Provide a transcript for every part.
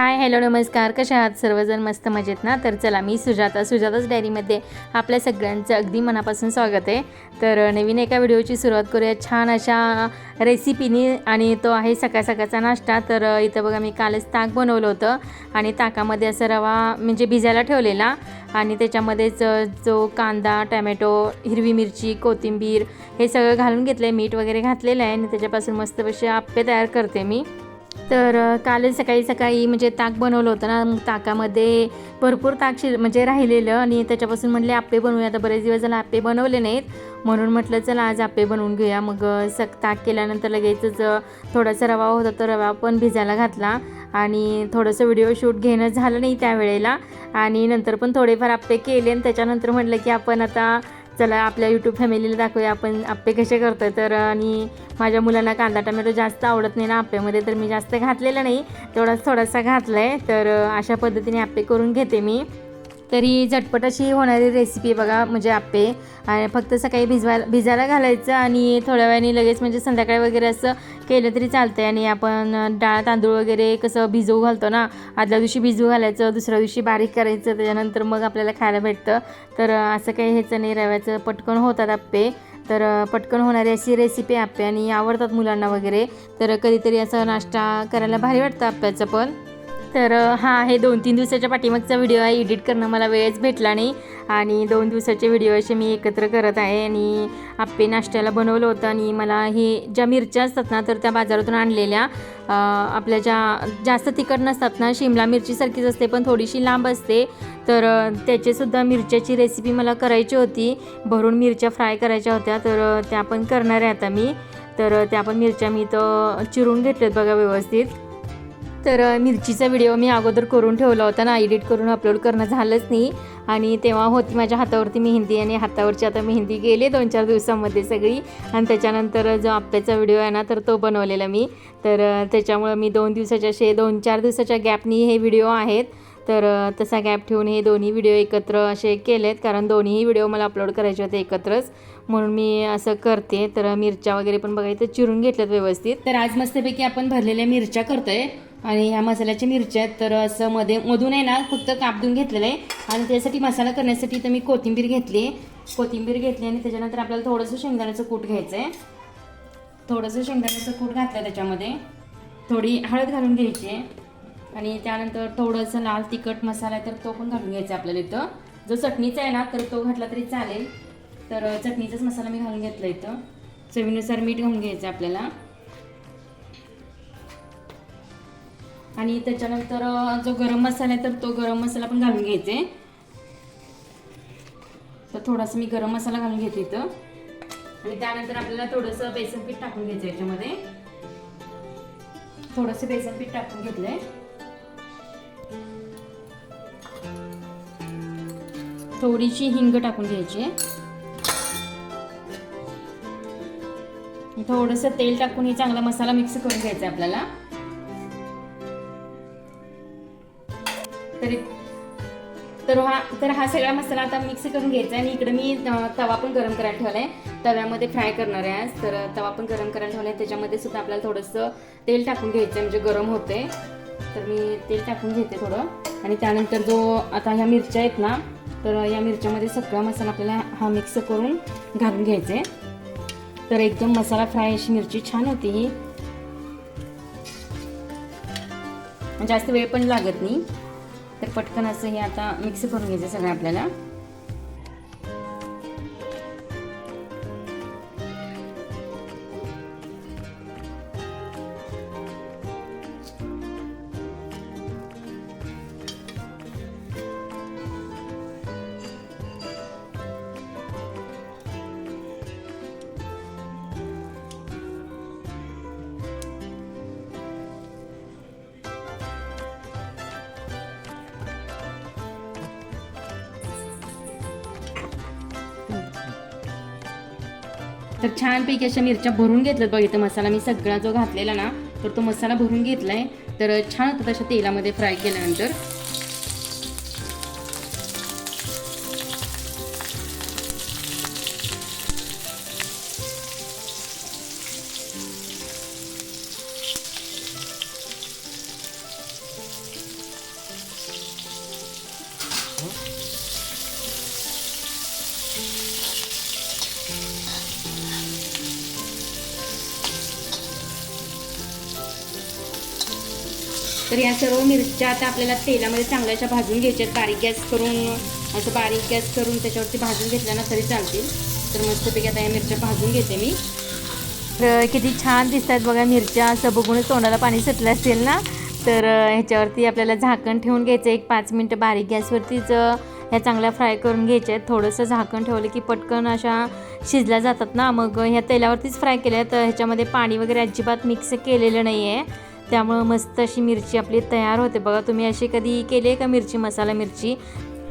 Hi hello नमस्कार. कशा आहात? सर्वजण मस्त मजेत ना? तर चला मी सुजाता सुजाताच डायरीमध्ये आपल्या सगळ्यांचं अगदी मनापासून स्वागत आहे. तर नवीन एका व्हिडिओची सुरुवात करूया. छान अशा रेसिपीनी आणि तो आहे सकाळ सकाळचा नाश्ता. तर इथं बघा मी कालच ताक बनवलं होतं आणि ताकामध्ये असं रवा म्हणजे भिजायला ठेवलेला आणि त्याच्यामध्येच जो कांदा टमॅटो हिरवी मिरची कोथिंबीर हे सगळं घालून घेतलं आहे मीठ वगैरे घातलेलं आहे आणि त्याच्यापासून मस्त आप्पे तयार करते मी. तर काल सकाळी सकाळी म्हणजे ताक बनवलं होतं ना मग ताकामध्ये भरपूर ताक शिर म्हणजे राहिलेलं आणि त्याच्यापासून म्हटले आप्पे बनवूया. आता बरेच दिवस झाला आप्पे बनवले नाहीत. म्हणून म्हटलं चला आज आप्पे बनवून घेऊया. मग सक ताक केल्यानंतर लगेचच थोडासा रवा होता तो रवा पण भिजायला घातला आणि थोडंसं व्हिडिओ शूट घेणं झालं नाही त्यावेळेला. आणि नंतर पण थोडेफार आप्पे केले आणि त्याच्यानंतर म्हटलं की आपण आता चला आपल्या यूट्यूब फॅमिलीला दाखवूया आपण आप्पे कसे करतो तर आणि माझ्या मुलांना कांदा टमॅटो जास्त आवडत नाही ना आप्प्यामध्ये तर मी जास्त घातलेलं नाही. तेवढाच थोडासा घातला आहे तर अशा पद्धतीने आप्पे करून घेते मी. तरी झटपट अशी होणारी रेसिपी बघा म्हणजे आप्पे. आणि फक्त सकाळी भिजवायला भिजायला घालायचं आणि थोड्या वेळाने लगेच म्हणजे संध्याकाळी वगैरे असं केलं तरी चालतंय. आणि आपण डाळ तांदूळ वगैरे कसं भिजवू घालतो ना आदल्या दिवशी भिजवू घालायचं दुसऱ्या दिवशी बारीक करायचं त्याच्यानंतर मग आपल्याला खायला भेटतं. तर असं काही ह्याचं नाही रव्याचं पटकन होतात आप्पे. तर पटकन होणारी अशी रेसिपी आप्पे आणि आवडतात मुलांना वगैरे. तर कधीतरी असं नाश्ता करायला भारी वाटतं आप्याचं पण. तर हा हे दोन तीन दिवसाच्या पाठीमागचा व्हिडिओ आहे. एडिट करणं मला वेळच भेटला नाही. आणि दोन दिवसाचे व्हिडिओ असे मी एकत्र करत आहे. आणि आप्पे नाश्त्याला बनवलं होतं आणि मला हे ज्या मिरच्या असतात ना तर त्या बाजारातून आणलेल्या आपल्या ज्या जास्त तिखट नसतात ना शिमला मिरचीसारखीच असते पण थोडीशी लांब असते. तर त्याचीसुद्धा त्याचेसुद्धा मिरच्याची रेसिपी मला करायची होती. भरून मिरच्या फ्राय करायच्या होत्या. तर त्या पण करणार आहे आता मी. तर त्या पण मिरच्या मी तर चिरून घेतल्यात बघा व्यवस्थित. तर मिरचीचा व्हिडिओ मी अगोदर करून ठेवला होता ना एडिट करून अपलोड करणं झालंच नाही. आणि तेव्हा होती माझ्या हातावरती मेहंदी आणि हातावरची आता मेहंदी गेली दोन चार दिवसांमध्ये सगळी. आणि त्याच्यानंतर जो आप्याचा व्हिडिओ आहे ना तर तो बनवलेला मी. तर त्याच्यामुळं मी दोन दिवसाच्या असे दोन चार दिवसाच्या गॅपनी हे व्हिडिओ आहेत. तर तसा गॅप ठेवून हे दोन्ही व्हिडिओ एकत्र असे केलेत. कारण दोन्ही व्हिडिओ मला अपलोड करायचे होते एकत्रच. म्हणून मी असं करते. तर मिरच्या वगैरे पण बघायचं चिरून घेतल्यात व्यवस्थित. तर आज मस्तपैकी आपण भरलेल्या मिरच्या करतोय. आणि ह्या मसाल्याच्या मिरच्या आहेत तर असं मध्ये मधून आहे ना फक्त कापदून घेतलेलं आहे. आणि त्यासाठी मसाला करण्यासाठी तर मी कोथिंबीर घेतली कोथिंबीर घेतली आणि त्याच्यानंतर आपल्याला थोडंसं शेंगदाण्याचं कूट घ्यायचं आहे. थोडंसं शेंगदाण्याचं कूट घातलं त्याच्यामध्ये. थोडी हळद घालून घ्यायची आहे. आणि त्यानंतर थोडंसं लाल तिखट मसाला आहे तर तो पण घालून घ्यायचा आपल्याला इथं. जो चटणीचा आहे ना तर तो घातला तरी चालेल. तर चटणीचाच मसाला मी घालून घेतला इथं. चवीनुसार मीठ घालून घ्यायचं आपल्याला. आणि त्याच्यानंतर जो गरम मसाला आहे तर तो गरम मसाला पण घालून घ्यायचे. तर थोडासा मी गरम मसाला घालून घेते इथं. आणि त्यानंतर आपल्याला थोडंसं बेसन पीठ टाकून घ्यायचं याच्यामध्ये. थोडंसं बेसन पीठ टाकून घेतलंय. थोडीशी हिंग टाकून घ्यायची. थोडंसं तेल टाकून हे चांगला मसाला मिक्स करून घ्यायचा आहे आपल्याला. तरी. तर हा तर हा सगळा मसाला आता मिक्स करून घ्यायचा आहे आणि इकडे मी तवा पण गरम करायला ठेवला आहे तव्यामध्ये फ्राय करणार आहे आज. तर तवा पण गरम करायला ठेवला आहे त्याच्यामध्ये सुद्धा आपल्याला थोडंसं तेल टाकून घ्यायचं आहे म्हणजे गरम होते. तर मी तेल टाकून घेते थोडं. आणि त्यानंतर जो आता ह्या मिरच्या आहेत ना तर या मिरच्यामध्ये सगळा मसाला आपल्याला हा मिक्स करून घालून घ्यायचा आहे. तर एकदम मसाला फ्राय अशी मिरची छान होती ही. जास्त वेळ पण लागत नाही. तर पटकन असं हे आता मिक्स करून घ्यायचं सगळं आपल्याला. तर छानपैकी अशा मिरच्या भरून घेतल्यात बघ इथं मसाला मी सगळा जो घातलेला ना तर तो मसाला भरून घेतला आहे तर छान होतं तशा तेलामध्ये फ्राय केल्यानंतर. तर या सर्व मिरच्या आता आपल्याला तेलामध्ये चांगल्या अशा भाजून घ्यायच्या आहेत. बारीक गॅस करून असं बारीक गॅस करून त्याच्यावरती भाजून घेतल्या ना तरी चालतील. तर मस्तपैकी आता या मिरच्या भाजून घेते मी. तर किती छान दिसत आहेत बघा मिरच्या. असं बघूनच तोंडाला पाणी सुटलं असेल ना? तर ह्याच्यावरती आपल्याला झाकण ठेवून घ्यायचं. एक पाच मिनटं बारीक गॅसवरतीच ह्या चांगल्या फ्राय करून घ्यायच्या आहेत. थोडंसं झाकण ठेवलं की पटकन अशा शिजल्या जातात ना? मग ह्या तेलावरतीच फ्राय केल्या तर ह्याच्यामध्ये पाणी वगैरे अजिबात मिक्स केलेलं नाही आहे त्यामुळं मस्त अशी मिरची आपली तयार होते. बघा तुम्ही अशी कधी केली आहे का मिरची मसाला मिरची?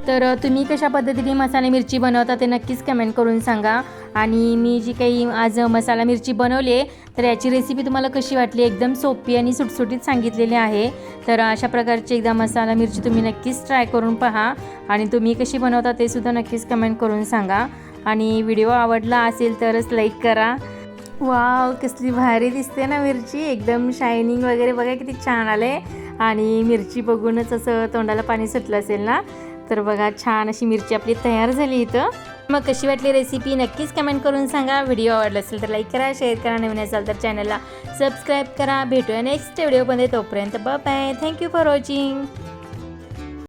तर तुम्ही कशा पद्धतीने मसाला मिरची बनवता ते नक्कीच कमेंट करून सांगा. आणि मी जी काही आज मसाला मिरची बनवली आहे तर याची रेसिपी तुम्हाला कशी वाटली एकदम सोपी आणि सुटसुटीत सांगितलेली आहे. तर अशा प्रकारची एकदा मसाला मिरची तुम्ही नक्कीच ट्राय करून पहा. आणि तुम्ही कशी बनवता ते सुद्धा नक्कीच कमेंट करून सांगा. आणि व्हिडिओ आवडला असेल तरच लाईक करा. वाव कसली भारी दिसते ना मिरची. एकदम शायनिंग वगैरे बघा किती छान आले आणि मिरची बघूनच असं तोंडाला पाणी सुटलं असेल ना? तर बघा छान अशी मिरची आपली तयार झाली इथं. मग कशी वाटली रेसिपी नक्कीच कमेंट करून सांगा. व्हिडिओ आवडला असेल तर लाईक करा शेअर करा. नवीन असाल तर चॅनलला सबस्क्राईब करा. भेटूया नेक्स्ट व्हिडिओमध्ये तोपर्यंत बाय थँक्यू फॉर वॉचिंग